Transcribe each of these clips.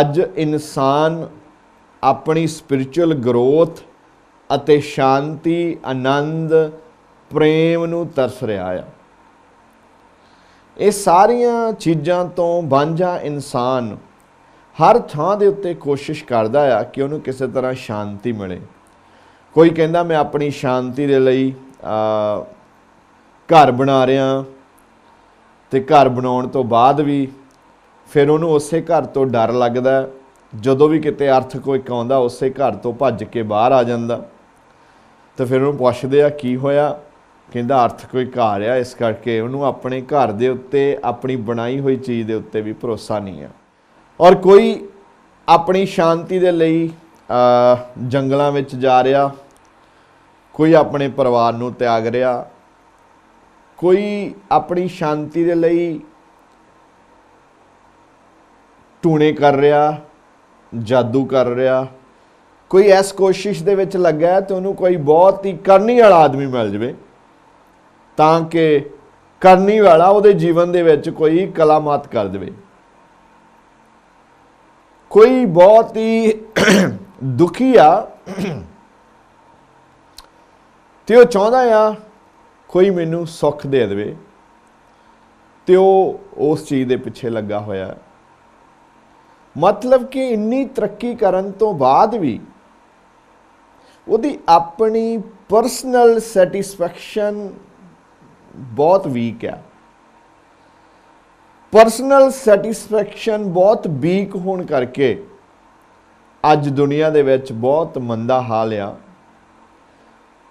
ਅੱਜ ਇਨਸਾਨ ਆਪਣੀ ਸਪਿਰਚੁਅਲ ਗਰੋਥ ਅਤੇ ਸ਼ਾਂਤੀ, ਆਨੰਦ, ਪ੍ਰੇਮ ਨੂੰ ਤਰਸ ਰਿਹਾ ਆ। ਇਹ ਸਾਰੀਆਂ ਚੀਜ਼ਾਂ ਤੋਂ ਵਾਂਝਾ ਇਨਸਾਨ ਹਰ ਥਾਂ ਦੇ ਉੱਤੇ ਕੋਸ਼ਿਸ਼ ਕਰਦਾ ਆ ਕਿ ਉਹਨੂੰ ਕਿਸੇ ਤਰ੍ਹਾਂ ਸ਼ਾਂਤੀ ਮਿਲੇ। ਕੋਈ ਕਹਿੰਦਾ, ਮੈਂ ਆਪਣੀ ਸ਼ਾਂਤੀ ਦੇ ਲਈ ਘਰ ਬਣਾ ਰਿਹਾ, ਤੇ ਘਰ ਬਣਾਉਣ ਤੋਂ ਬਾਅਦ ਵੀ ਫਿਰ ਉਹਨੂੰ ਉਸੇ ਘਰ ਤੋਂ ਡਰ ਲੱਗਦਾ ਜਦੋਂ ਵੀ ਕਿਤੇ ਅਰਥ ਕੋਈ ਆਉਂਦਾ ਉਸੇ ਘਰ ਤੋਂ ਭੱਜ ਕੇ ਬਾਹਰ ਆ ਜਾਂਦਾ। ਤਾਂ ਫਿਰ ਉਹਨੂੰ ਪੁੱਛਦੇ ਆ, ਕੀ ਹੋਇਆ? ਕਹਿੰਦਾ, ਅਰਥ ਕੋਈ ਘਰ ਆ ਇਸ ਕਰਕੇ ਉਹਨੂੰ ਆਪਣੇ ਘਰ ਦੇ ਉੱਤੇ, ਆਪਣੀ ਬਣਾਈ ਹੋਈ ਚੀਜ਼ ਦੇ ਉੱਤੇ ਵੀ ਭਰੋਸਾ ਨਹੀਂ ਆ। ਔਰ ਕੋਈ ਆਪਣੀ ਸ਼ਾਂਤੀ ਦੇ ਲਈ ਜੰਗਲਾਂ ਵਿੱਚ ਜਾ ਰਿਹਾ, ਕੋਈ ਆਪਣੇ ਪਰਿਵਾਰ ਨੂੰ ਤਿਆਗ ਰਿਹਾ, ਕੋਈ ਆਪਣੀ ਸ਼ਾਂਤੀ ਦੇ ਲਈ ਟੂਣੇ ਕਰ ਰਿਹਾ, ਜਾਦੂ ਕਰ ਰਿਹਾ। ਕੋਈ ਇਸ ਕੋਸ਼ਿਸ਼ ਦੇ ਵਿੱਚ ਲੱਗਾ ਹੈ ਤੇ ਉਹਨੂੰ ਕੋਈ ਬਹੁਤ ਹੀ ਕਰਨੀ ਵਾਲਾ ਆਦਮੀ ਮਿਲ ਜਵੇ। ਤਾਂ ਕਿ ਕਰਨੀ ਵਾਲਾ ਉਹਦੇ ਜੀਵਨ ਦੇ ਵਿੱਚ ਕੋਈ ਕਲਾਮਾਤ ਕਰ ਦੇਵੇ। ਕੋਈ ਬਹੁਤ ਹੀ ਦੁਖੀ ਆ ਤੇ ਉਹ ਚਾਹੁੰਦਾ ਆ, ਕੋਈ ਮੈਨੂੰ ਸੁੱਖ ਦੇ ਦੇਵੇ। ਤੇ ਉਹ ਉਸ ਚੀਜ਼ ਦੇ ਪਿੱਛੇ ਲੱਗਾ ਹੋਇਆ। ਮਤਲਬ ਕਿ ਇੰਨੀ ਤਰੱਕੀ ਕਰਨ ਤੋਂ ਬਾਅਦ ਵੀ ਉਹਦੀ ਆਪਣੀ ਪਰਸਨਲ ਸੈਟੀਸਫੈਕਸ਼ਨ ਬਹੁਤ ਵੀਕ ਹੈ। ਪਰਸਨਲ ਸੈਟੀਸਫੈਕਸ਼ਨ ਬਹੁਤ ਵੀਕ ਹੋਣ ਕਰਕੇ ਅੱਜ ਦੁਨੀਆ ਦੇ ਵਿੱਚ ਬਹੁਤ ਮੰਦਾ ਹਾਲ ਆ।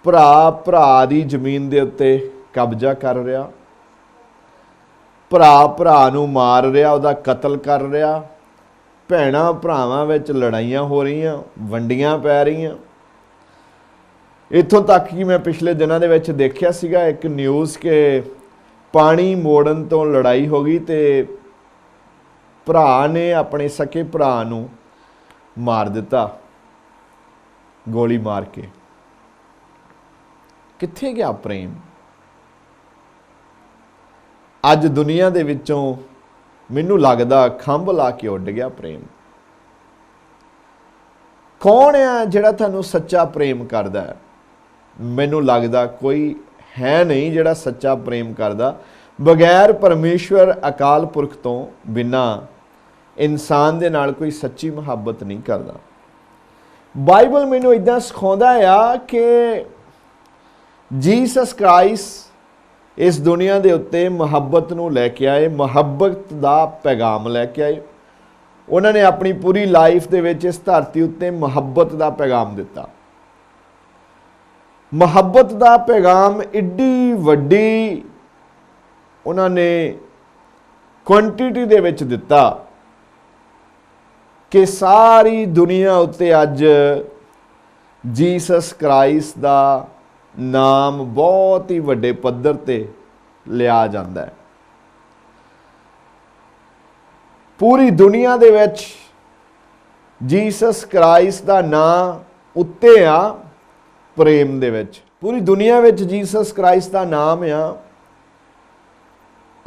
ਭਰਾ ਭਰਾ ਦੀ ਜ਼ਮੀਨ ਦੇ ਉੱਤੇ ਕਬਜ਼ਾ ਕਰ ਰਿਹਾ। ਭਰਾ ਭਰਾ ਨੂੰ ਮਾਰ ਰਿਹਾ, ਉਹਦਾ ਕਤਲ ਕਰ ਰਿਹਾ। ਭੈਣਾਂ ਭਰਾਵਾਂ ਵਿੱਚ ਲੜਾਈਆਂ ਹੋ ਰਹੀਆਂ, ਵੰਡੀਆਂ ਪੈ ਰਹੀਆਂ। ਇੱਥੋਂ ਤੱਕ ਕਿ ਮੈਂ ਪਿਛਲੇ ਦਿਨਾਂ ਦੇ ਵਿੱਚ ਦੇਖਿਆ ਸੀਗਾ, ਇੱਕ ਨਿਊਜ਼ ਕਿ ਪਾਣੀ ਮੋੜਨ ਤੋਂ ਲੜਾਈ ਹੋ ਗਈ ਤੇ ਭਰਾ ਨੇ ਆਪਣੇ ਸਕੇ ਭਰਾ ਨੂੰ ਮਾਰ ਦਿੱਤਾ, ਗੋਲੀ ਮਾਰ ਕੇ। ਕਿੱਥੇ ਗਿਆ ਪ੍ਰੇਮ? ਅੱਜ ਦੁਨੀਆ ਦੇ ਵਿੱਚੋਂ ਮੈਨੂੰ ਲੱਗਦਾ ਖੰਭ ਲਾ ਕੇ ਉੱਡ ਗਿਆ ਪ੍ਰੇਮ। ਕੌਣ ਆ ਜਿਹੜਾ ਤੁਹਾਨੂੰ ਸੱਚਾ ਪ੍ਰੇਮ ਕਰਦਾ ਮੈਨੂੰ ਲੱਗਦਾ ਕੋਈ ਹੈ ਨਹੀਂ ਜਿਹੜਾ ਸੱਚਾ ਪ੍ਰੇਮ ਕਰਦਾ। ਬਗੈਰ ਪਰਮੇਸ਼ਵਰ ਅਕਾਲ ਪੁਰਖ ਤੋਂ ਬਿਨਾ ਇਨਸਾਨ ਦੇ ਨਾਲ ਕੋਈ ਸੱਚੀ ਮੁਹੱਬਤ ਨਹੀਂ ਕਰਦਾ। ਬਾਈਬਲ ਮੈਨੂੰ ਇਦਾਂ ਸਿਖਾਉਂਦਾ ਆ ਕਿ ਜੀਸਸ ਕ੍ਰਾਈਸਟ ਇਸ ਦੁਨੀਆ ਦੇ ਉੱਤੇ ਮੁਹੱਬਤ ਨੂੰ ਲੈ ਕੇ ਆਏ, ਮੁਹੱਬਤ ਦਾ ਪੈਗਾਮ ਲੈ ਕੇ ਆਏ। ਉਹਨਾਂ ਨੇ ਆਪਣੀ ਪੂਰੀ ਲਾਈਫ ਦੇ ਵਿੱਚ ਇਸ ਧਰਤੀ ਉੱਤੇ ਮੁਹੱਬਤ ਦਾ ਪੈਗਾਮ ਦਿੱਤਾ। ਮੁਹੱਬਤ ਦਾ ਪੈਗਾਮ ਇੱਡੀ ਵੱਡੀ ਉਹਨਾਂ ਨੇ ਕੁਆਂਟੀਟੀ ਦੇ ਵਿੱਚ ਦਿੱਤਾ ਕਿ ਸਾਰੀ ਦੁਨੀਆ ਉੱਤੇ ਅੱਜ ਜੀਸਸ ਕ੍ਰਾਈਸਟ ਦਾ ਨਾਮ ਬਹੁਤ ਹੀ ਵੱਡੇ ਪੱਧਰ ਤੇ ਲਿਆ ਜਾਂਦਾ ਹੈ। ਪੂਰੀ ਦੁਨੀਆ ਦੇ ਵਿੱਚ ਜੀਸਸ ਕ੍ਰਾਈਸਟ ਦਾ ਨਾਮ ਉੱਤੇ ਆ, ਪ੍ਰੇਮ ਦੇ ਵਿੱਚ। ਪੂਰੀ ਦੁਨੀਆ ਵਿੱਚ ਜੀਸਸ ਕ੍ਰਾਈਸਟ ਦਾ ਨਾਮ ਆ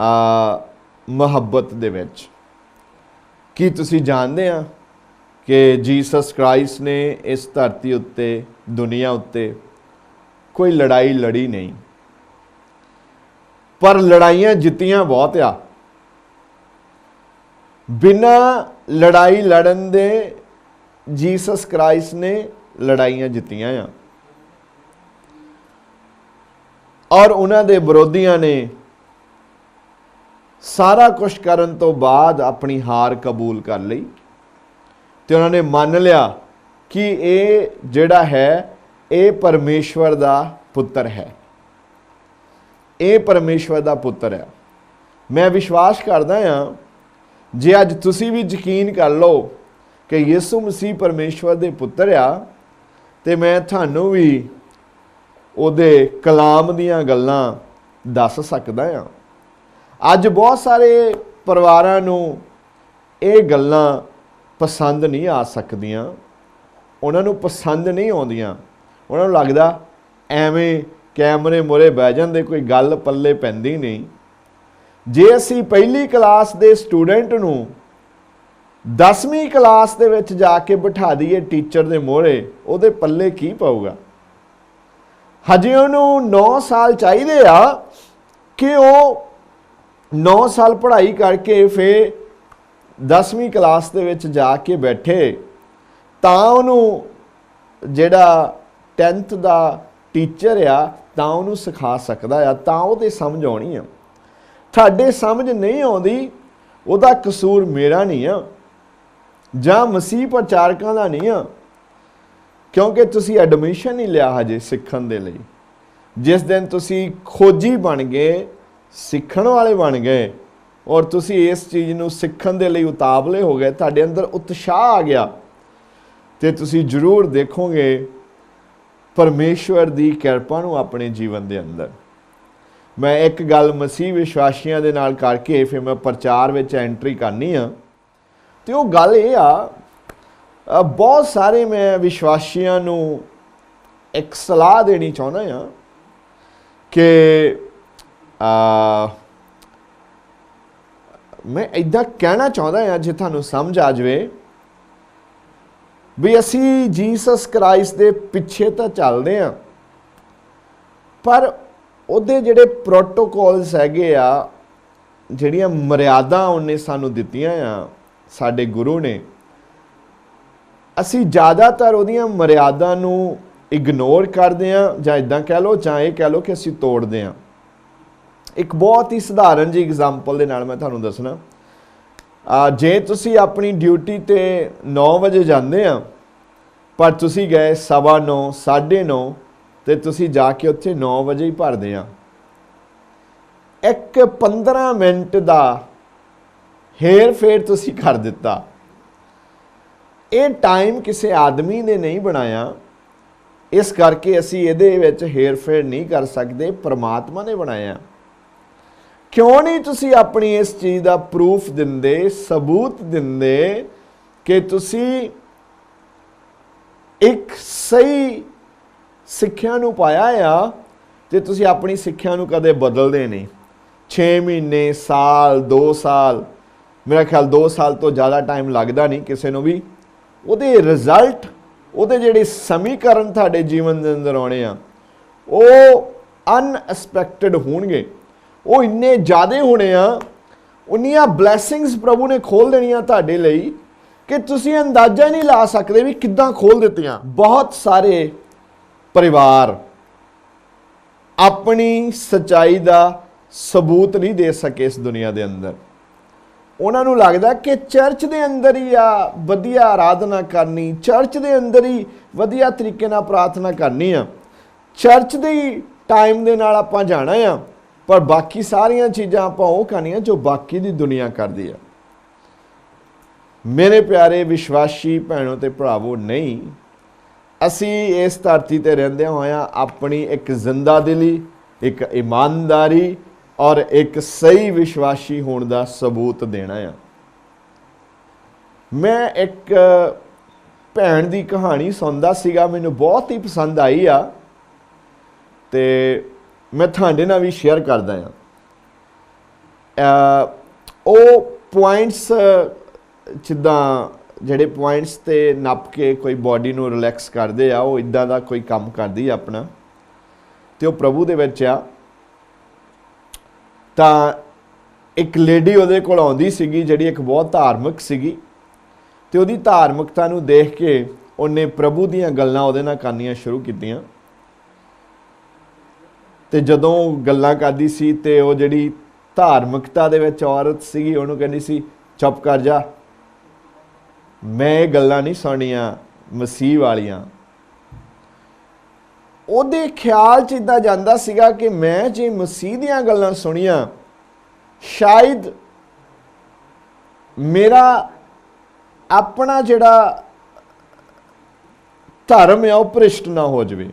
ਆ, ਮੁਹੱਬਤ ਦੇ ਵਿੱਚ। ਕੀ ਤੁਸੀਂ ਜਾਣਦੇ ਆ ਕਿ ਜੀਸਸ ਕ੍ਰਾਈਸਟ ਨੇ ਇਸ ਧਰਤੀ ਉੱਤੇ, ਦੁਨੀਆ ਉੱਤੇ ਕੋਈ ਲੜਾਈ ਲੜੀ ਨਹੀਂ। ਪਰ ਲੜਾਈਆਂ ਜਿੱਤੀਆਂ ਬਹੁਤ ਆ। ਬਿਨਾ ਲੜਾਈ ਲੜਨ ਦੇ ਜੀਸਸ ਕ੍ਰਾਈਸਟ ਨੇ ਲੜਾਈਆਂ ਜਿੱਤੀਆਂ ਆ। ਔਰ ਉਹਨਾਂ ਦੇ ਵਿਰੋਧੀਆਂ ਨੇ ਸਾਰਾ ਕੁਝ ਕਰਨ ਤੋਂ ਬਾਅਦ ਆਪਣੀ ਹਾਰ ਕਬੂਲ ਕਰ ਲਈ। ਤੇ ਉਹਨਾਂ ਨੇ ਮੰਨ ਲਿਆ ਕਿ ਇਹ ਜਿਹੜਾ ਹੈ ਇਹ ਪਰਮੇਸ਼ਵਰ ਦਾ ਪੁੱਤਰ ਹੈ। ਇਹ ਪਰਮੇਸ਼ਵਰ ਦਾ ਪੁੱਤਰ ਹੈ। ਮੈਂ ਵਿਸ਼ਵਾਸ ਕਰਦਾ ਹਾਂ, ਜੇ ਅੱਜ ਤੁਸੀਂ ਵੀ ਯਕੀਨ ਕਰ ਲਓ ਕਿ ਯਿਸੂ ਮਸੀਹ ਪਰਮੇਸ਼ਵਰ ਦੇ ਪੁੱਤਰ ਆ, ਤੇ ਮੈਂ ਤੁਹਾਨੂੰ ਵੀ ਉਹਦੇ ਕਲਾਮ ਦੀਆਂ ਗੱਲਾਂ ਦੱਸ ਸਕਦਾ ਹਾਂ। ਅੱਜ ਬਹੁਤ ਸਾਰੇ ਪਰਿਵਾਰਾਂ ਨੂੰ ਇਹ ਗੱਲਾਂ ਪਸੰਦ ਨਹੀਂ ਆ ਸਕਦੀਆਂ। ਉਹਨਾਂ ਨੂੰ ਪਸੰਦ ਨਹੀਂ ਆਉਂਦੀਆਂ। ਉਹਨਾਂ ਨੂੰ ਲੱਗਦਾ ਐਵੇਂ ਕੈਮਰੇ ਮੋਰੇ ਬਹਿ ਜਾਂਦੇ, ਕੋਈ ਗੱਲ ਪੱਲੇ ਪੈਂਦੀ ਨਹੀਂ। ਜੇ ਅਸੀਂ ਪਹਿਲੀ ਕਲਾਸ ਦੇ ਸਟੂਡੈਂਟ ਨੂੰ 10ਵੀਂ ਕਲਾਸ ਦੇ ਵਿੱਚ ਜਾ ਕੇ ਬਿਠਾ ਦਈਏ ਟੀਚਰ ਦੇ ਮੋਹਰੇ, ਉਹਦੇ ਪੱਲੇ ਕੀ ਪਊਗਾ? ਹਜੇ ਉਹਨੂੰ 9 ਸਾਲ ਚਾਹੀਦੇ ਆ ਕਿ ਉਹ 9 ਸਾਲ ਪੜ੍ਹਾਈ ਕਰਕੇ ਫੇ 10ਵੀਂ ਕਲਾਸ ਦੇ ਵਿੱਚ ਜਾ ਕੇ ਬੈਠੇ, ਤਾਂ ਉਹਨੂੰ ਜਿਹੜਾ 10th ਦਾ ਟੀਚਰ ਆ, ਤਾਂ ਉਹਨੂੰ ਸਿਖਾ ਸਕਦਾ ਆ, ਤਾਂ ਉਹਦੇ ਸਮਝ ਆਉਣੀ ਆ। ਤੁਹਾਡੇ ਸਮਝ ਨਹੀਂ ਆਉਂਦੀ, ਉਹਦਾ ਕਸੂਰ ਮੇਰਾ ਨਹੀਂ ਆ, ਜਾਂ ਮਸੀਹ ਪ੍ਰਚਾਰਕਾਂ ਦਾ ਨਹੀਂ ਆ, ਕਿਉਂਕਿ ਤੁਸੀਂ ਐਡਮਿਸ਼ਨ ਨਹੀਂ ਲਿਆ ਹਜੇ ਸਿੱਖਣ ਦੇ ਲਈ। ਜਿਸ ਦਿਨ ਤੁਸੀਂ ਖੋਜੀ ਬਣ ਗਏ, ਸਿੱਖਣ ਵਾਲੇ ਬਣ ਗਏ, ਔਰ ਤੁਸੀਂ ਇਸ ਚੀਜ਼ ਨੂੰ ਸਿੱਖਣ ਦੇ ਲਈ ਉਤਾਵਲੇ ਹੋ ਗਏ, ਤੁਹਾਡੇ ਅੰਦਰ ਉਤਸ਼ਾਹ ਆ ਗਿਆ, ਤੇ ਤੁਸੀਂ ਜ਼ਰੂਰ ਦੇਖੋਗੇ ਪਰਮੇਸ਼ਵਰ ਦੀ ਕਿਰਪਾ ਨੂੰ ਆਪਣੇ ਜੀਵਨ ਦੇ ਅੰਦਰ। ਮੈਂ ਇੱਕ ਗੱਲ ਮਸੀਹ ਵਿਸ਼ਵਾਸੀਆਂ ਦੇ ਨਾਲ ਕਰਕੇ ਫਿਰ ਮੈਂ ਪ੍ਰਚਾਰ ਵਿੱਚ ਐਂਟਰੀ ਕਰਨੀ ਆ। ਤੇ ਉਹ ਗੱਲ ਇਹ ਆ ਬਹੁਤ ਸਾਰੇ ਮੈਂ ਵਿਸ਼ਵਾਸੀਆਂ ਨੂੰ ਇੱਕ ਸਲਾਹ ਦੇਣੀ ਚਾਹੁੰਦਾ ਆ ਕਿ ਆ ਮੈਂ ਇਦਾਂ ਕਹਿਣਾ ਚਾਹੁੰਦਾ ਆ ਜੇ ਤੁਹਾਨੂੰ ਸਮਝ ਆ ਜਾਵੇ ਵੀ ਅਸੀਂ ਜੀਸਸ ਕ੍ਰਾਈਸਟ ਦੇ ਪਿੱਛੇ ਤਾਂ ਚੱਲਦੇ ਆ ਪਰ ਉਹਦੇ ਜਿਹੜੇ ਪ੍ਰੋਟੋਕੋਲਸ ਹੈਗੇ ਆ, ਜਿਹੜੀਆਂ ਮਰਿਆਦਾ ਉਹਨੇ ਸਾਨੂੰ ਦਿੱਤੀਆਂ ਆ, ਸਾਡੇ ਗੁਰੂ ਨੇ, ਅਸੀਂ ਜ਼ਿਆਦਾਤਰ ਉਹਦੀਆਂ ਮਰਿਆਦਾ ਨੂੰ ਇਗਨੋਰ ਕਰਦੇ ਆ ਜਾਂ ਇਦਾਂ ਕਹਿ ਲਓ, ਜਾਂ ਇਹ ਕਹਿ ਲਓ ਕਿ ਅਸੀਂ ਤੋੜਦੇ ਆ ਇੱਕ ਬਹੁਤ ਹੀ ਸਧਾਰਨ ਜੀ ਐਗਜ਼ਾਮਪਲ ਦੇ ਨਾਲ ਮੈਂ ਤੁਹਾਨੂੰ ਦੱਸਣਾ। ਜੇ ਤੁਸੀਂ ਆਪਣੀ ਡਿਊਟੀ ਤੇ 9 ਵਜੇ ਜਾਂਦੇ ਆ, ਪਰ ਤੁਸੀਂ ਗਏ 9:30 9:30 ਤੇ ਤੁਸੀਂ ਜਾ ਕੇ ਉੱਥੇ 9 ਵਜੇ ਹੀ ਭਰਦੇ ਆ। ਇੱਕ 15 ਮਿੰਟ ਦਾ ਹੇਰ ਫੇਰ ਤੁਸੀਂ ਕਰ ਦਿੱਤਾ। ਇਹ ਟਾਈਮ ਕਿਸੇ ਆਦਮੀ ਨੇ ਨਹੀਂ ਬਣਾਇਆ। ਇਸ ਕਰਕੇ ਅਸੀਂ ਇਹਦੇ ਵਿੱਚ ਹੇਰ ਫੇਰ ਨਹੀਂ ਕਰ ਸਕਦੇ, ਪ੍ਰਮਾਤਮਾ ਨੇ ਬਣਾਇਆ। ਕਿਉਂ ਨਹੀਂ ਤੁਸੀਂ ਆਪਣੀ ਇਸ ਚੀਜ਼ ਦਾ ਪ੍ਰੂਫ ਦਿੰਦੇ, ਸਬੂਤ ਦਿੰਦੇ ਕਿ ਤੁਸੀਂ ਇੱਕ ਸਹੀ ਸਿੱਖਿਆ ਨੂੰ ਪਾਇਆ ਆ ਤੇ ਤੁਸੀਂ ਆਪਣੀ ਸਿੱਖਿਆ ਨੂੰ ਕਦੇ ਬਦਲਦੇ ਨਹੀਂ। 6 ਮਹੀਨੇ, ਸਾਲ 2 ਸਾਲ, ਮੇਰਾ ਖਿਆਲ 2 ਸਾਲ ਤੋਂ ਜ਼ਿਆਦਾ ਟਾਈਮ ਲੱਗਦਾ ਨਹੀਂ ਕਿਸੇ ਨੂੰ ਵੀ। ਉਹਦੇ ਰਿਜ਼ਲਟ ਉਹਦੇ ਜਿਹੜੇ ਸਮੀਕਰਨ ਤੁਹਾਡੇ ਜੀਵਨ ਦੇ ਅੰਦਰ ਆਉਣੇ ਆ, ਉਹ ਅਨਐਕਸਪੈਕਟਡ ਹੋਣਗੇ। ਉਹ ਇੰਨੇ ਜ਼ਿਆਦੇ ਹੋਣੇ ਆ, ਉਨੀਆਂ ਬਲੇਸਿੰਗਸ ਪ੍ਰਭੂ ਨੇ ਖੋਲ ਦੇਣੀਆਂ ਤੁਹਾਡੇ ਲਈ ਕਿ ਤੁਸੀਂ ਅੰਦਾਜ਼ਾ ਨਹੀਂ ਲਾ ਸਕਦੇ ਵੀ ਕਿੱਦਾਂ ਖੋਲ ਦਿੱਤੀਆਂ। ਬਹੁਤ ਸਾਰੇ ਪਰਿਵਾਰ ਆਪਣੀ ਸਚਾਈ ਦਾ ਸਬੂਤ ਨਹੀਂ ਦੇ ਸਕੇ ਇਸ ਦੁਨੀਆ ਦੇ ਅੰਦਰ। ਉਹਨਾਂ ਨੂੰ ਲੱਗਦਾ ਕਿ ਚਰਚ ਦੇ ਅੰਦਰ ਹੀ ਆ, ਵਧੀਆ ਆਰਾਧਨਾ ਕਰਨੀ, ਚਰਚ ਦੇ ਅੰਦਰ ਹੀ ਵਧੀਆ ਤਰੀਕੇ ਨਾਲ ਪ੍ਰਾਰਥਨਾ ਕਰਨੀ ਆ। ਚਰਚ ਦੇ ਟਾਈਮ ਦੇ ਨਾਲ ਆਪਾਂ ਜਾਣਾ ਆ। ਪਰ ਬਾਕੀ ਸਾਰੀਆਂ ਚੀਜ਼ਾਂ ਆਪਾਂ ਉਹ ਕਰਨੀਆਂ ਜੋ ਬਾਕੀ ਦੀ ਦੁਨੀਆ ਕਰਦੀ ਆ। ਮੇਰੇ ਪਿਆਰੇ ਵਿਸ਼ਵਾਸੀ ਭੈਣੋ ਤੇ ਭਰਾਵੋ, ਨਹੀਂ। ਅਸੀਂ ਇਸ ਧਰਤੀ ਤੇ ਰਹਿੰਦਿਆਂ ਹੋਇਆਂ ਆਪਣੀ ਇੱਕ ਜ਼ਿੰਦਾ ਦਿਲੀ ਇੱਕ ਇਮਾਨਦਾਰੀ ਔਰ ਇੱਕ ਸਹੀ ਵਿਸ਼ਵਾਸੀ ਹੋਣ ਦਾ ਸਬੂਤ ਦੇਣਾ ਆ। ਮੈਂ ਇੱਕ ਭੈਣ ਦੀ ਕਹਾਣੀ ਸੁਣਦਾ ਸੀਗਾ, ਮੈਨੂੰ ਬਹੁਤ ਹੀ ਪਸੰਦ ਆਈ ਆ। ਤੇ ਮੈਂ ਤੁਹਾਡੇ ਨਾਲ ਵੀ ਸ਼ੇਅਰ ਕਰਦਾ ਆ ਉਹ ਪੁਆਇੰਟਸ ਜਿੱਦਾਂ ਜਿਹੜੇ ਪੁਆਇੰਟਸ ਤੇ ਨੱਪ ਕੇ ਕੋਈ ਬਾਡੀ ਨੂੰ ਰਿਲੈਕਸ ਕਰਦੇ ਆ, ਉਹ ਇਦਾਂ ਦਾ ਕੋਈ ਕੰਮ ਕਰਦੀ ਆ ਆਪਣਾ, ਤੇ ਉਹ ਪ੍ਰਭੂ ਦੇ ਵਿੱਚ ਆ। ਤਾਂ ਇੱਕ ਲੇਡੀ ਉਹਦੇ ਕੋਲ ਆਉਂਦੀ ਸੀਗੀ, ਜਿਹੜੀ ਇੱਕ ਬਹੁਤ ਧਾਰਮਿਕ ਸੀਗੀ, ਤੇ ਉਹਦੀ ਧਾਰਮਿਕਤਾ ਨੂੰ ਦੇਖ ਕੇ ਉਹਨੇ ਪ੍ਰਭੂ ਦੀਆਂ ਗੱਲਾਂ ਉਹਦੇ ਨਾਲ ਕਰਨੀਆਂ ਸ਼ੁਰੂ ਕੀਤੀਆਂ। ਤੇ ਜਦੋਂ ਗੱਲਾਂ ਕਰਦੀ ਸੀ ਤੇ ਉਹ ਜਿਹੜੀ ਧਾਰਮਿਕਤਾ ਦੇ ਵਿੱਚ ਔਰਤ ਸੀਗੀ, ਉਹਨੂੰ ਕਹਿੰਦੀ ਸੀ, ਚੁੱਪ ਕਰ ਜਾ। ਮੈਂ ਇਹ ਗੱਲਾਂ ਨਹੀਂ ਸੁਣੀਆਂ, ਮਸੀਹ ਵਾਲੀਆਂ। ਉਹਦੇ ਖਿਆਲ ਚ ਇਦਾਂ ਜਾਂਦਾ ਸੀਗਾ ਕਿ ਮੈਂ ਜੇ ਮਸੀਹ ਦੀਆਂ ਗੱਲਾਂ ਸੁਣੀਆਂ, ਸ਼ਾਇਦ ਮੇਰਾ ਆਪਣਾ ਜਿਹੜਾ ਧਰਮ ਹੈ ਉਹ ਭ੍ਰਿਸ਼ਟ ਨਾ ਹੋ ਜਾਵੇ।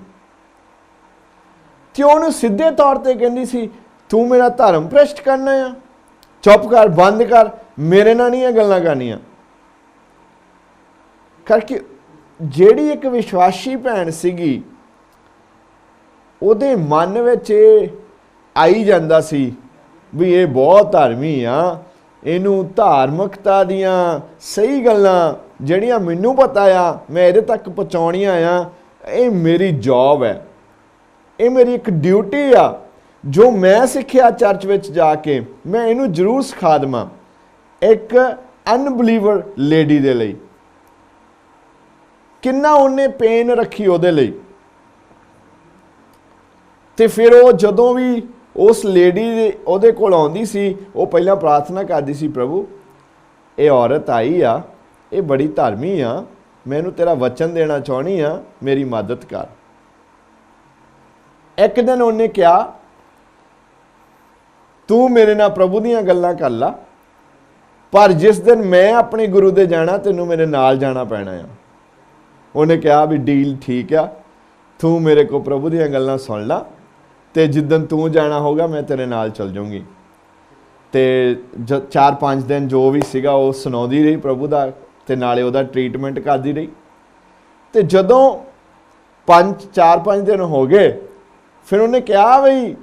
ਤੇ ਉਹਨੂੰ ਸਿੱਧੇ ਤੌਰ ਤੇ ਕਹਿੰਦੀ ਸੀ, ਤੂੰ ਮੇਰਾ ਧਰਮ ਭ੍ਰਿਸ਼ਟ ਕਰਨਾ ਆ। ਚੁੱਪ ਕਰ, ਬੰਦ ਕਰ, ਮੇਰੇ ਨਾਲ ਨਹੀਂ ਇਹ ਗੱਲਾਂ ਕਰਨੀਆਂ। ਕਰਕੇ ਜਿਹੜੀ ਇੱਕ ਵਿਸ਼ਵਾਸੀ ਭੈਣ ਸੀਗੀ, ਉਹਦੇ ਮਨ ਵਿੱਚ ਇਹ ਆਈ ਜਾਂਦਾ ਸੀ ਵੀ ਇਹ ਬਹੁਤ ਧਰਮੀ ਆ। ਇਹਨੂੰ ਧਾਰਮਿਕਤਾ ਦੀਆਂ ਸਹੀ ਗੱਲਾਂ ਜਿਹੜੀਆਂ ਮੈਨੂੰ ਪਤਾ ਆ, ਮੈਂ ਇਹਦੇ ਤੱਕ ਪਹੁੰਚਾਉਣੀਆਂ ਆ, ਇਹ ਮੇਰੀ ਜੌਬ ਹੈ। ਇਹ ਮੇਰੀ ਇੱਕ ਡਿਊਟੀ ਆ, ਜੋ ਮੈਂ ਸਿੱਖਿਆ ਚਰਚ ਵਿੱਚ ਜਾ ਕੇ, ਮੈਂ ਇਹਨੂੰ ਜ਼ਰੂਰ ਸਿਖਾ ਦੇਵਾਂ। ਇੱਕ ਅਨਬਲੀਵਰ ਲੇਡੀ ਦੇ ਲਈ। ਕਿੰਨਾ ਉਹਨੇ ਪੇਨ ਰੱਖੀ ਉਹਦੇ ਲਈ। ਤੇ ਫਿਰ ਉਹ ਜਦੋਂ ਵੀ ਉਸ ਲੇਡੀ ਦੇ ਉਹਦੇ ਕੋਲ ਆਉਂਦੀ ਸੀ, ਉਹ ਪਹਿਲਾਂ ਪ੍ਰਾਰਥਨਾ ਕਰਦੀ ਸੀ, ਪ੍ਰਭੂ, ਇਹ ਔਰਤ ਆਈ ਆ, ਇਹ ਬੜੀ ਧਰਮੀ ਆ ਮੈਨੂੰ ਤੇਰਾ ਵਚਨ ਦੇਣਾ ਚਾਹਣੀ ਆ, ਮੇਰੀ ਮਦਦ ਕਰ। ਇੱਕ ਦਿਨ ਉਹਨੇ ਕਿਹਾ, ਤੂੰ ਮੇਰੇ ਨਾਲ ਪ੍ਰਭੂ ਦੀਆਂ ਗੱਲਾਂ ਕਰ ਲਾ, ਪਰ ਜਿਸ ਦਿਨ ਮੈਂ ਆਪਣੇ ਗੁਰੂ ਦੇ ਜਾਣਾ, ਤੈਨੂੰ ਮੇਰੇ ਨਾਲ ਜਾਣਾ ਪੈਣਾ ਆ। ਉਹਨੇ ਕਿਹਾ ਵੀ ਡੀਲ ਠੀਕ ਆ, ਤੂੰ ਮੇਰੇ ਕੋ ਪ੍ਰਭੂ ਦੀਆਂ ਗੱਲਾਂ ਸੁਣ ਲਾ ਤੇ ਜਿੱਦਨ ਤੂੰ ਜਾਣਾ ਹੋਗਾ ਮੈਂ ਤੇਰੇ ਨਾਲ ਚੱਲ ਜਾਊਂਗੀ। ਤੇ 4-5 ਦਿਨ ਜੋ ਵੀ ਸੀਗਾ, ਉਹ ਸੁਣਾਉਂਦੀ ਰਹੀ ਪ੍ਰਭੂ ਦਾ ਤੇ ਨਾਲੇ ਉਹਦਾ ਟ੍ਰੀਟਮੈਂਟ ਕਰਦੀ ਰਹੀ। ਤੇ ਜਦੋਂ 5 4-5 ਦਿਨ ਹੋ ਗਏ ਫਿਰ ਉਹਨੇ ਕਿਹਾ ਬਈ,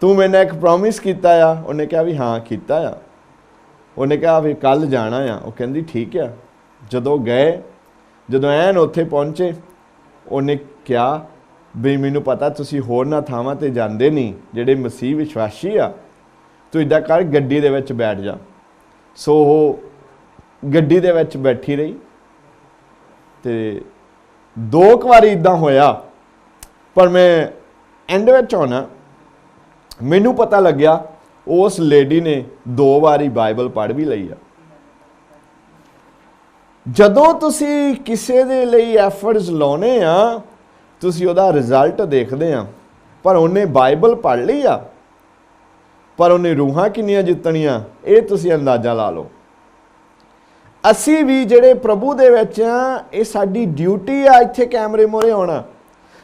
ਤੂੰ ਮੈਨੂੰ ਇੱਕ ਪ੍ਰੋਮਿਸ ਕੀਤਾ ਆ। ਉਹਨੇ ਕਿਹਾ ਵੀ ਹਾਂ, ਕੀਤਾ ਆ। ਉਹਨੇ ਕਿਹਾ ਵੀ ਕੱਲ ਜਾਣਾ ਆ। ਉਹ ਕਹਿੰਦੀ ਠੀਕ ਆ। ਜਦੋਂ ਗਏ, ਜਦੋਂ ਐਨ ਉੱਥੇ ਪਹੁੰਚੇ, ਉਹਨੇ ਕਿਹਾ ਵੀ ਮੈਨੂੰ ਪਤਾ ਤੁਸੀਂ ਹੋਰ ਨਾ ਥਾਵਾਂ ਤੇ ਜਾਂਦੇ ਨਹੀਂ, ਜਿਹੜੇ ਮਸੀਹ ਵਿਸ਼ਵਾਸੀ ਆ। ਤੂੰ ਇਦਾਂ ਕਰ, ਗੱਡੀ ਦੇ ਵਿੱਚ ਬੈਠ ਜਾ। ਸੋ ਉਹ ਗੱਡੀ ਦੇ ਵਿੱਚ ਬੈਠੀ ਰਹੀ। ਤੇ ਦੋ ਕੁ ਵਾਰੀ ਇਦਾਂ ਹੋਇਆ। ਪਰ ਮੈਂ ਐਂਡ ਵਿੱਚ ਆਉਣਾ ਮੈਨੂੰ ਪਤਾ ਲੱਗਿਆ, ਉਸ ਲੇਡੀ ਨੇ ਦੋ ਵਾਰੀ ਬਾਈਬਲ ਪੜ੍ਹ ਵੀ ਲਈ ਆ। ਜਦੋਂ ਤੁਸੀਂ ਕਿਸੇ ਦੇ ਲਈ ਐਫਰਟਸ ਲਾਉਨੇ ਆ, ਤੁਸੀਂ ਉਹਦਾ ਰਿਜ਼ਲਟ ਦੇਖਦੇ ਆ, ਪਰ ਉਹਨੇ ਬਾਈਬਲ ਪੜ੍ਹ ਲਈ ਆ, ਪਰ ਉਹਨੇ ਰੂਹਾਂ ਕਿੰਨੀਆਂ ਜਿੱਤਣੀਆਂ, ਇਹ ਤੁਸੀਂ ਅੰਦਾਜ਼ਾ ਲਾ ਲਓ। ਅਸੀਂ ਵੀ ਜਿਹੜੇ ਪ੍ਰਭੂ ਦੇ ਵਿੱਚ ਆ, ਇਹ ਸਾਡੀ ਡਿਊਟੀ ਆ ਇੱਥੇ ਕੈਮਰੇ ਮੋਰੇ ਆਉਣਾ।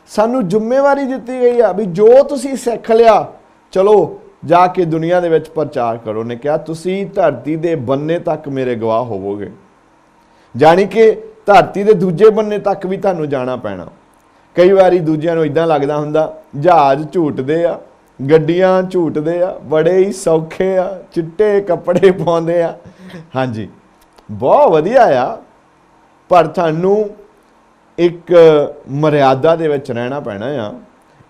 ਸਾਨੂੰ ਜ਼ਿੰਮੇਵਾਰੀ ਦਿੱਤੀ ਗਈ ਆ ਵੀ ਜੋ ਤੁਸੀਂ ਸਿੱਖ ਲਿਆ, ਚਲੋ ਜਾ ਕੇ ਦੁਨੀਆ ਦੇ ਵਿੱਚ ਪ੍ਰਚਾਰ ਕਰੋ। ਨੇ ਕਿਹਾ, ਤੁਸੀਂ ਧਰਤੀ ਦੇ ਬੰਨੇ ਤੱਕ ਮੇਰੇ ਗਵਾਹ ਹੋਵੋਗੇ। ਜਾਣੀ ਕਿ ਧਰਤੀ ਦੇ ਦੂਜੇ ਬੰਨੇ ਤੱਕ ਵੀ ਤੁਹਾਨੂੰ ਜਾਣਾ ਪੈਣਾ। ਕਈ ਵਾਰੀ ਦੂਜਿਆਂ ਨੂੰ ਇਦਾਂ ਲੱਗਦਾ ਹੁੰਦਾ, ਜਹਾਜ਼ ਝੂਟਦੇ ਆ, ਗੱਡੀਆਂ ਝੂਟਦੇ ਆ, ਬੜੇ ਹੀ ਸੌਖੇ ਆ, ਚਿੱਟੇ ਕੱਪੜੇ ਪਾਉਂਦੇ ਆ। ਹਾਂਜੀ, ਬਹੁਤ ਵਧੀਆ ਆ। ਪਰ ਤੁਹਾਨੂੰ ਇੱਕ ਮਰਿਆਦਾ ਦੇ ਵਿੱਚ ਰਹਿਣਾ ਪੈਣਾ ਆ।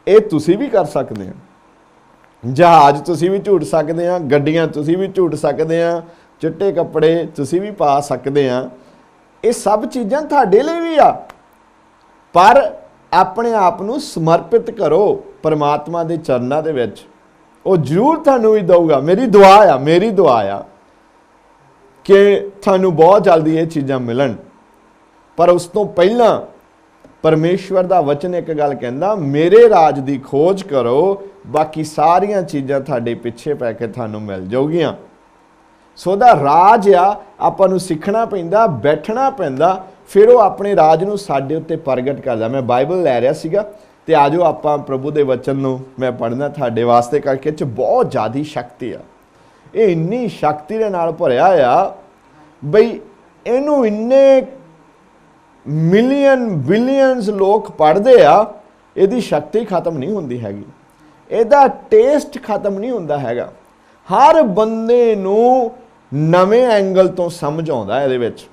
ਇਹ ਤੁਸੀਂ ਵੀ ਕਰ ਸਕਦੇ ਹੋ ਜਹਾਜ਼ ਤੁਸੀਂ ਵੀ ਝੂਟ ਸਕਦੇ ਆ, ਗੱਡੀਆਂ ਤੁਸੀਂ ਵੀ ਝੂਟ ਸਕਦੇ ਆ, ਚਿੱਟੇ ਕੱਪੜੇ ਤੁਸੀਂ ਵੀ ਪਾ ਸਕਦੇ ਆ। ਇਹ ਸਭ ਚੀਜ਼ਾਂ ਤੁਹਾਡੇ ਲਈ ਵੀ ਆ। ਪਰ ਆਪਣੇ ਆਪ ਨੂੰ ਸਮਰਪਿਤ ਕਰੋ ਪਰਮਾਤਮਾ ਦੇ ਚਰਨਾਂ ਦੇ ਵਿੱਚ। ਉਹ ਜ਼ਰੂਰ ਤੁਹਾਨੂੰ ਵੀ ਦਊਗਾ, ਮੇਰੀ ਦੁਆ ਆ, ਮੇਰੀ ਦੁਆ ਆ ਕਿ ਤੁਹਾਨੂੰ ਬਹੁਤ ਜਲਦੀ ਇਹ ਚੀਜ਼ਾਂ ਮਿਲਣ। ਪਰ ਉਸ ਤੋਂ ਪਹਿਲਾਂ ਪਰਮੇਸ਼ਵਰ ਦਾ ਵਚਨ ਇੱਕ ਗੱਲ ਕਹਿੰਦਾ, ਮੇਰੇ ਰਾਜ ਦੀ ਖੋਜ ਕਰੋ, ਬਾਕੀ ਸਾਰੀਆਂ ਚੀਜ਼ਾਂ ਤੁਹਾਡੇ ਪਿੱਛੇ ਪੈ ਕੇ ਤੁਹਾਨੂੰ ਮਿਲ ਜਾਊਗੀਆਂ। ਸੋ ਦਾ ਰਾਜ ਆ, ਆਪਾਂ ਨੂੰ ਸਿੱਖਣਾ ਪੈਂਦਾ, ਬੈਠਣਾ ਪੈਂਦਾ, ਫਿਰ ਉਹ ਆਪਣੇ ਰਾਜ ਨੂੰ ਸਾਡੇ ਉੱਤੇ ਪ੍ਰਗਟ ਕਰਦਾ। ਮੈਂ ਬਾਈਬਲ ਲੈ ਰਿਹਾ ਸੀਗਾ, ਤੇ ਆਜੋ ਆਪਾਂ ਪ੍ਰਭੂ ਦੇ ਵਚਨ ਨੂੰ ਮੈਂ ਪੜ੍ਹਨਾ ਤੁਹਾਡੇ ਵਾਸਤੇ ਕਰਕੇ ਚ ਬਹੁਤ ਜ਼ਿਆਦੀ ਸ਼ਕਤੀ ਆ। ਇਹ ਇੰਨੀ ਸ਼ਕਤੀ ਦੇ ਨਾਲ ਭਰਿਆ ਆ, ਬਈ ਇਹਨੂੰ ਇੰਨੇ ਮਿਲੀਅਨ, ਬਿਲੀਅਨਸ ਲੋਕ ਪੜ੍ਹਦੇ ਆ, ਇਹਦੀ ਸ਼ਕਤੀ ਖਤਮ ਨਹੀਂ ਹੁੰਦੀ ਹੈਗੀ। ਇਹਦਾ ਟੇਸਟ ਖਤਮ ਨਹੀਂ ਹੁੰਦਾ ਹੈਗਾ। ਹਰ ਬੰਦੇ ਨੂੰ ਨਵੇਂ ਐਂਗਲ ਤੋਂ ਸਮਝ ਆਉਂਦਾ ਇਹਦੇ ਵਿੱਚ।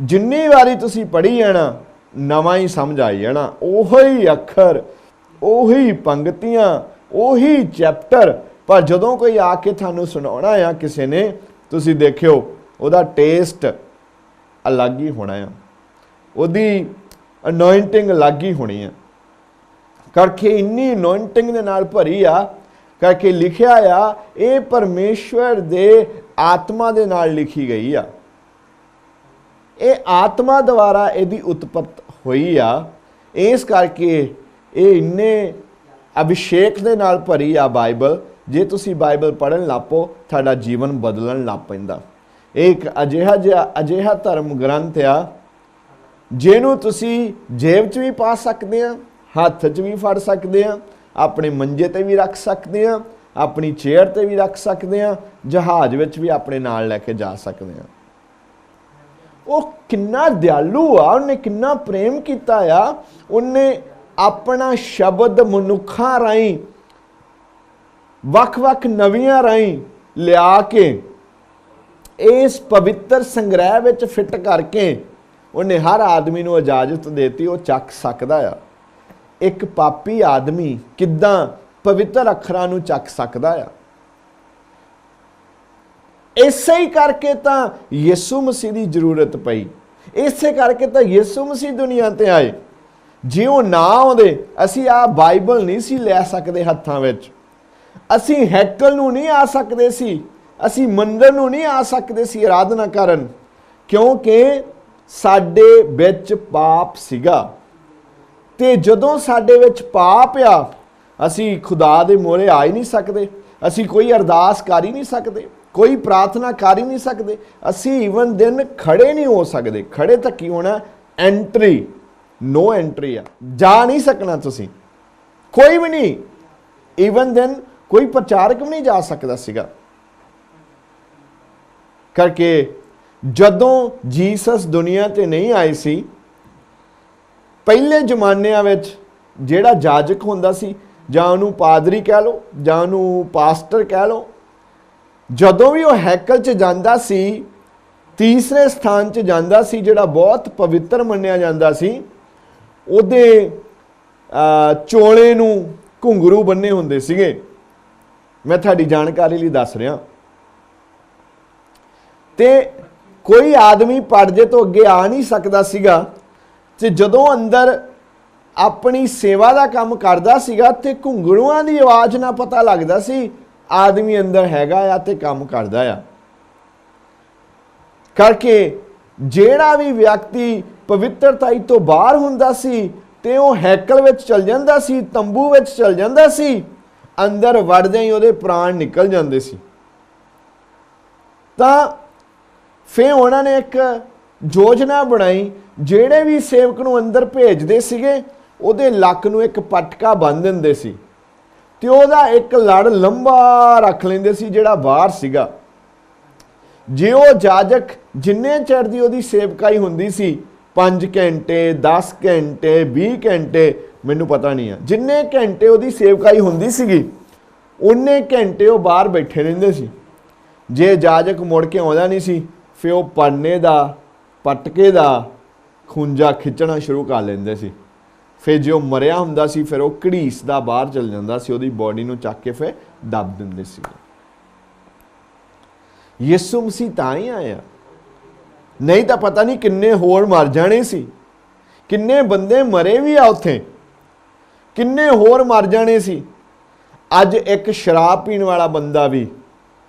ਜਿੰਨੀ ਵਾਰੀ ਤੁਸੀਂ ਪੜ੍ਹੀ ਜਾਣਾ ਨਵਾਂ ਹੀ ਸਮਝ ਆਈ ਜਾਣਾ ਉਹੀ ਅੱਖਰ, ਉਹੀ ਪੰਕਤੀਆਂ ਉਹੀ ਚੈਪਟਰ। ਪਰ ਜਦੋਂ ਕੋਈ ਆ ਕੇ ਤੁਹਾਨੂੰ ਸੁਣਾਉਣਾ ਆ ਕਿਸੇ ਨੇ, ਤੁਸੀਂ ਦੇਖਿਓ, ਉਹਦਾ ਟੇਸਟ ਅਲੱਗ ਹੀ ਹੋਣਾ ਆ। ਉਹਦੀ ਅਨੋਇੰਟਿੰਗ ਅਲੱਗ ਹੀ ਹੋਣੀ ਆ। ਕਰਕੇ ਇੰਨੀ ਅਨੋਇੰਟਿੰਗ ਦੇ ਨਾਲ ਭਰੀ ਆ, ਕਰਕੇ ਲਿਖਿਆ ਆ, ਇਹ ਪਰਮੇਸ਼ਵਰ ਦੇ ਆਤਮਾ ਦੇ ਨਾਲ ਲਿਖੀ ਗਈ ਆ। ਇਹ ਆਤਮਾ ਦੁਆਰਾ ਇਹਦੀ ਉਤਪਤ ਹੋਈ ਆ। ਇਸ ਕਰਕੇ ਇਹ ਇੰਨੇ ਅਭਿਸ਼ੇਕ ਦੇ ਨਾਲ ਭਰੀ ਆ ਬਾਈਬਲ। ਜੇ ਤੁਸੀਂ ਬਾਈਬਲ ਪੜ੍ਹਨ ਲੱਪੋ ਤੁਹਾਡਾ ਜੀਵਨ ਬਦਲਣ ਲੱਗ ਪੈਂਦਾ। ਇਹ ਇੱਕ ਅਜਿਹਾ ਜਿਹਾ, ਅਜਿਹਾ ਧਰਮ ਗ੍ਰੰਥ ਆ ਜਿਹਨੂੰ ਤੁਸੀਂ ਜੇਬ 'ਚ ਵੀ ਪਾ ਸਕਦੇ ਆ, ਹੱਥ 'ਚ ਵੀ ਫੜ ਸਕਦੇ ਆ, ਆਪਣੇ ਮੰਜੇ ਤੇ ਵੀ ਰੱਖ ਸਕਦੇ ਆ, ਆਪਣੀ ਚੇਅਰ ਤੇ ਵੀ ਰੱਖ ਸਕਦੇ ਆ, ਜਹਾਜ਼ ਵਿੱਚ ਵੀ ਆਪਣੇ ਨਾਲ ਲੈ ਕੇ ਜਾ ਸਕਦੇ ਆ। ਉਹ ਕਿੰਨਾ ਦਿਆਲੂ ਆ, ਉਹਨੇ ਕਿੰਨਾ ਪ੍ਰੇਮ ਕੀਤਾ ਆ, ਉਹਨੇ ਆਪਣਾ ਸ਼ਬਦ ਮਨੁੱਖਾਂ ਰਾਹੀਂ, ਵੱਖ-ਵੱਖ ਨਵੀਆਂ ਰਾਹੀਂ ਲਿਆ ਕੇ, ਇਸ ਪਵਿੱਤਰ ਸੰਗ੍ਰਹਿ ਵਿੱਚ ਫਿੱਟ ਕਰਕੇ ਉਹਨੇ ਹਰ ਆਦਮੀ ਨੂੰ ਇਜਾਜ਼ਤ ਦਿੱਤੀ, ਉਹ ਚੱਕ ਸਕਦਾ ਆ। ਇੱਕ ਪਾਪੀ ਆਦਮੀ ਕਿੱਦਾਂ ਪਵਿੱਤਰ ਅੱਖਰਾਂ ਨੂੰ ਚੱਕ ਸਕਦਾ ਆ। ਇਸੇ ਹੀ ਕਰਕੇ ਤਾਂ ਯਿਸੂ ਮਸੀਹ ਦੀ ਜ਼ਰੂਰਤ ਪਈ। ਇਸੇ ਕਰਕੇ ਤਾਂ ਯਿਸੂ ਮਸੀਹ ਦੁਨੀਆ ਤੇ ਆਏ। ਜੇ ਉਹ ਨਾ ਆਉਂਦੇ, ਅਸੀਂ ਆ ਬਾਈਬਲ ਨਹੀਂ ਸੀ ਲੈ ਸਕਦੇ ਹੱਥਾਂ ਵਿੱਚ। ਅਸੀਂ ਹੈਕਲ ਨੂੰ ਨਹੀਂ ਆ ਸਕਦੇ ਸੀ, ਅਸੀਂ ਮੰਦਰ ਨੂੰ ਨਹੀਂ ਆ ਸਕਦੇ ਸੀ ਆਰਾਧਨਾ ਕਰਨ। ਕਿਉਂਕਿ ਸਾਡੇ ਵਿੱਚ ਪਾਪ ਸੀਗਾ। ਤੇ ਜਦੋਂ ਸਾਡੇ ਵਿੱਚ ਪਾਪ ਆ, ਅਸੀਂ ਖੁਦਾ ਦੇ ਮੋਹਰੇ ਆ ਹੀ ਨਹੀਂ ਸਕਦੇ। ਅਸੀਂ ਕੋਈ ਅਰਦਾਸ ਕਰ ਹੀ ਨਹੀਂ ਸਕਦੇ, ਕੋਈ ਪ੍ਰਾਰਥਨਾ ਕਰ ਹੀ ਨਹੀਂ ਸਕਦੇ। ਅਸੀਂ ਈਵਨ ਦਿਨ ਖੜੇ ਨਹੀਂ ਹੋ ਸਕਦੇ। ਖੜੇ ਤਾਂ ਕੀ ਹੋਣਾ? ਐਂਟਰੀ ਨੋ ਐਂਟਰੀ ਆ। ਜਾ ਨਹੀਂ ਸਕਣਾ ਤੁਸੀਂ। ਕੋਈ ਵੀ ਨਹੀਂ। ਈਵਨ ਦਿਨ ਕੋਈ ਪ੍ਰਚਾਰਕ ਵੀ ਨਹੀਂ ਜਾ ਸਕਦਾ ਸੀਗਾ। ਕਰਕੇ ਜਦੋਂ ਜੀਸਸ ਦੁਨੀਆ ਤੇ ਨਹੀਂ ਆਏ ਸੀ, ਪਹਿਲੇ ਜ਼ਮਾਨਿਆਂ ਵਿੱਚ ਜਿਹੜਾ ਜਾਜਕ ਹੁੰਦਾ ਸੀ, ਜਾਂ ਉਹਨੂੰ ਪਾਦਰੀ ਕਹਿ ਲਓ, ਜਾਂ ਉਹਨੂੰ ਪਾਸਟਰ ਕਹਿ ਲਓ, ਜਦੋਂ ਵੀ ਉਹ ਹੈਕਲ 'ਚ ਜਾਂਦਾ ਸੀ, ਤੀਸਰੇ ਸਥਾਨ 'ਚ ਜਾਂਦਾ ਸੀ, ਜਿਹੜਾ ਬਹੁਤ ਪਵਿੱਤਰ ਮੰਨਿਆ ਜਾਂਦਾ ਸੀ, ਉਹਦੇ ਚੋਲੇ ਨੂੰ ਘੁੰਗਰੂ ਬੰਨੇ ਹੁੰਦੇ ਸੀਗੇ। ਮੈਂ ਤੁਹਾਡੀ ਜਾਣਕਾਰੀ ਲਈ ਦੱਸ ਰਿਹਾ। ਤੇ ਕੋਈ ਆਦਮੀ ਪਰਦੇ ਤੋਂ ਅੱਗੇ ਆ ਨਹੀਂ ਸਕਦਾ ਸੀਗਾ ਤੇ ਜਦੋਂ ਅੰਦਰ ਆਪਣੀ ਸੇਵਾ ਦਾ ਕੰਮ ਕਰਦਾ ਸੀਗਾ ਤੇ ਘੁੰਗਰੂਆਂ ਦੀ ਆਵਾਜ਼ ਨਾਲ ਪਤਾ ਲੱਗਦਾ ਸੀ ਆਦਮੀ ਅੰਦਰ ਹੈਗਾ ਆ ਤੇ ਕੰਮ ਕਰਦਾ ਆ। ਕਰਕੇ ਜਿਹੜਾ ਵੀ ਵਿਅਕਤੀ ਪਵਿੱਤਰਤਾਈ ਤੋਂ ਬਾਹਰ ਹੁੰਦਾ ਸੀ ਤੇ ਉਹ ਹੈਕਲ ਵਿੱਚ ਚਲ ਜਾਂਦਾ ਸੀ, ਤੰਬੂ ਵਿੱਚ ਚਲ ਜਾਂਦਾ ਸੀ, ਅੰਦਰ ਵੜਦੇ ਹੀ ਉਹਦੇ ਪ੍ਰਾਣ ਨਿਕਲ ਜਾਂਦੇ ਸੀ। ਤਾਂ ਫਿਰ ਉਹਨਾਂ ਨੇ ਇੱਕ ਯੋਜਨਾ ਬਣਾਈ, ਜਿਹੜੇ ਵੀ ਸੇਵਕ ਨੂੰ ਅੰਦਰ ਭੇਜਦੇ ਸੀਗੇ, ਉਹਦੇ ਲੱਕ ਨੂੰ ਇੱਕ ਪਟਕਾ ਬੰਨ ਦਿੰਦੇ ਸੀ। ਤੇ ਉਹਦਾ ਇੱਕ ਲੜ ਲੰਬਾ ਰੱਖ ਲੈਂਦੇ ਸੀ, ਜਿਹੜਾ ਬਾਹਰ ਸੀਗਾ। ਜੇ ਉਹ ਜਾਜਕ ਜਿੰਨੇ ਚਿਰ ਦੀ ਉਹਦੀ ਸੇਵਕਾਈ ਹੁੰਦੀ ਸੀ 5 ਘੰਟੇ 10 ਘੰਟੇ 20 ਘੰਟੇ, ਮੈਨੂੰ ਪਤਾ ਨਹੀਂ ਆ, ਜਿੰਨੇ ਘੰਟੇ ਉਹਦੀ ਸੇਵਕਾਈ ਹੁੰਦੀ ਸੀਗੀ, ਉਹਨੇ ਘੰਟੇ ਉਹ ਬਾਹਰ ਬੈਠੇ ਰਹਿੰਦੇ ਸੀ। ਜੇ ਜਾਜਕ ਮੁੜ ਕੇ ਆਉਂਦਾ ਨਹੀਂ ਸੀ ਫਿਰ ਉਹ ਪੜਨੇ ਦਾ, ਪਟਕੇ ਦਾ ਖੁੰਝਾ ਖਿੱਚਣਾ ਸ਼ੁਰੂ ਕਰ ਲੈਂਦੇ ਸੀ। ਫਿਰ ਜੇ ਉਹ ਮਰਿਆ ਹੁੰਦਾ ਸੀ, ਫਿਰ ਉਹ ਘੜੀਸ ਦਾ ਬਾਹਰ ਚਲ ਜਾਂਦਾ ਸੀ, ਉਹਦੀ ਬਾਡੀ ਨੂੰ ਚੱਕ ਕੇ ਫਿਰ ਦੱਬ ਦਿੰਦੇ ਸੀ। ਯਿਸੂ ਮਸੀਹ ਤਾਂ ਹੀ ਆਇਆ ਨਹੀਂ ਤਾਂ ਪਤਾ ਨਹੀਂ ਕਿੰਨੇ ਹੋਰ ਮਰ ਜਾਣੇ ਸੀ। ਕਿੰਨੇ ਬੰਦੇ ਮਰੇ ਵੀ ਆ ਉੱਥੇ। ਕਿੰਨੇ ਹੋਰ ਮਰ ਜਾਣੇ ਸੀ। ਅੱਜ ਇੱਕ ਸ਼ਰਾਬ ਪੀਣ ਵਾਲਾ ਬੰਦਾ ਵੀ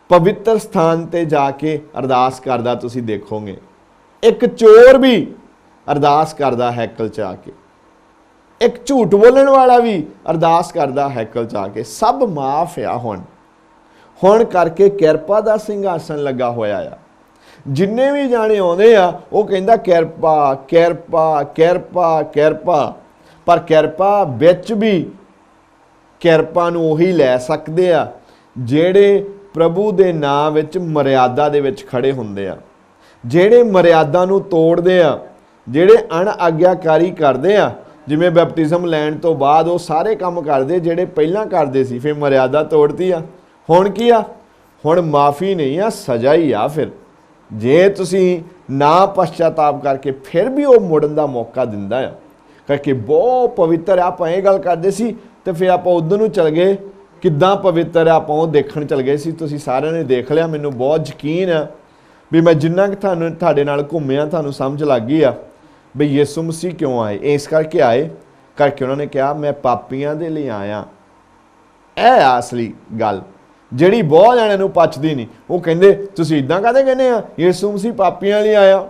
ਪਵਿੱਤਰ ਸਥਾਨ ਤੇ ਜਾ ਕੇ ਅਰਦਾਸ ਕਰਦਾ ਤੁਸੀਂ ਦੇਖੋਗੇ। ਇੱਕ ਚੋਰ ਵੀ ਅਰਦਾਸ ਕਰਦਾ ਹੈਕਲ ਚ ਆ ਕੇ। ਇੱਕ ਝੂਠ ਬੋਲਣ ਵਾਲਾ ਵੀ ਅਰਦਾਸ ਕਰਦਾ ਹੈਕਲ ਚ ਆ ਕੇ। ਸਭ ਮਾਫ ਆ ਹੁਣ। ਹੁਣ ਕਰਕੇ ਕਿਰਪਾ ਦਾ ਸਿੰਘਾਸਨ ਲੱਗਾ ਹੋਇਆ ਆ। ਜਿੰਨੇ ਵੀ ਜਾਣੇ ਆਉਂਦੇ ਆ, ਉਹ ਕਹਿੰਦਾ ਕਿਰਪਾ ਕਿਰਪਾ ਕਿਰਪਾ ਕਿਰਪਾ। ਪਰ ਕਿਰਪਾ ਵਿੱਚ ਵੀ ਕਿਰਪਾ ਨੂੰ ਉਹੀ ਲੈ ਸਕਦੇ ਆ, ਜਿਹੜੇ ਪ੍ਰਭੂ ਦੇ ਨਾਮ ਵਿੱਚ ਮਰਿਆਦਾ ਦੇ ਵਿੱਚ ਖੜੇ ਹੁੰਦੇ ਆ। ਜਿਹੜੇ ਮਰਿਆਦਾ ਨੂੰ ਤੋੜਦੇ ਆ, ਜਿਹੜੇ ਅਣ ਆਗਿਆਕਾਰੀ ਕਰਦੇ ਆ, ਜਿਵੇਂ ਬੈਪਟਿਜ਼ਮ ਲੈਣ ਤੋਂ ਬਾਅਦ ਉਹ ਸਾਰੇ ਕੰਮ ਕਰਦੇ, ਜਿਹੜੇ ਪਹਿਲਾਂ ਕਰਦੇ ਸੀ, ਫਿਰ ਮਰਿਆਦਾ ਤੋੜਤੀ ਆ। ਹੁਣ ਕੀ ਆ? ਹੁਣ ਮਾਫੀ ਨਹੀਂ ਆ, ਸਜ਼ਾ ਹੀ ਆ ਫਿਰ। ਜੇ ਤੁਸੀਂ ਨਾ ਪਛਤਾਤਾਪ ਕਰਕੇ ਫਿਰ ਵੀ ਉਹ ਮੁੜਨ ਦਾ ਮੌਕਾ ਦਿੰਦਾ ਆ, ਕਰਕੇ ਬਹੁਤ ਪਵਿੱਤਰ ਆ, ਆਪਾਂ ਇਹ ਗੱਲ ਕਰਦੇ ਸੀ, ਤੇ ਫਿਰ ਆਪਾਂ ਉਧਰ ਨੂੰ ਚਲ ਗਏ। ਕਿੱਦਾਂ ਪਵਿੱਤਰ ਆ, ਆਪਾਂ ਉਹ ਦੇਖਣ ਚਲ ਗਏ ਸੀ, ਤੁਸੀਂ ਸਾਰਿਆਂ ਨੇ ਦੇਖ ਲਿਆ, ਮੈਨੂੰ ਬਹੁਤ ਯਕੀਨ ਆ ਵੀ ਮੈਂ ਜਿੰਨਾ ਕਿ ਤੁਹਾਨੂੰ, ਤੁਹਾਡੇ ਨਾਲ ਘੁੰਮਿਆ, ਤੁਹਾਨੂੰ ਸਮਝ ਲੱਗ ਗਈ ਆ ਵੀ ਯਿਸੂ ਮਸੀਹ ਕਿਉਂ ਆਏ, ਇਸ ਕਰਕੇ ਆਏ, ਕਰਕੇ ਉਹਨਾਂ ਨੇ ਕਿਹਾ, ਮੈਂ ਪਾਪੀਆਂ ਦੇ ਲਈ ਆਇਆ। ਇਹ ਆ ਅਸਲੀ ਗੱਲ, ਜਿਹੜੀ ਬਹੁਤ ਜਣਿਆਂ ਨੂੰ ਪਚਦੀ ਨਹੀਂ। ਉਹ ਕਹਿੰਦੇ, ਤੁਸੀਂ ਇਦਾਂ ਕਾਹਦੇ ਕਹਿੰਦੇ ਆ? ਯਿਸੂ ਮਸੀਹ ਪਾਪੀਆਂ ਲਈ ਆਇਆ।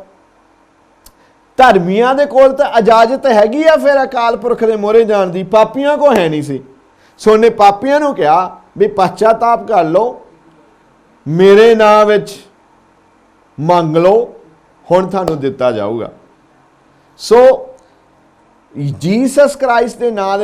ਧਰਮੀਆਂ ਦੇ ਕੋਲ ਤਾਂ ਇਜਾਜ਼ਤ ਹੈਗੀ ਆ ਫਿਰ ਅਕਾਲ ਪੁਰਖ ਦੇ ਮੋਹਰੇ ਜਾਣ ਦੀ, ਪਾਪੀਆਂ ਕੋ ਹੈ ਨਹੀਂ ਸੀ। ਸੋ ਉਹਨੇ ਪਾਪੀਆਂ ਨੂੰ ਕਿਹਾ ਵੀ ਪਛਤਾਤਾਪ ਕਰ ਲਓ, ਮੇਰੇ ਨਾਂ ਵਿੱਚ ਮੰਗ ਲਓ, ਹੁਣ ਤੁਹਾਨੂੰ ਦਿੱਤਾ ਜਾਊਗਾ। ਸੋ ਜੀਸਸ ਕ੍ਰਾਈਸਟ ਦੇ ਨਾਂ ਦੇ ਵਿੱਚ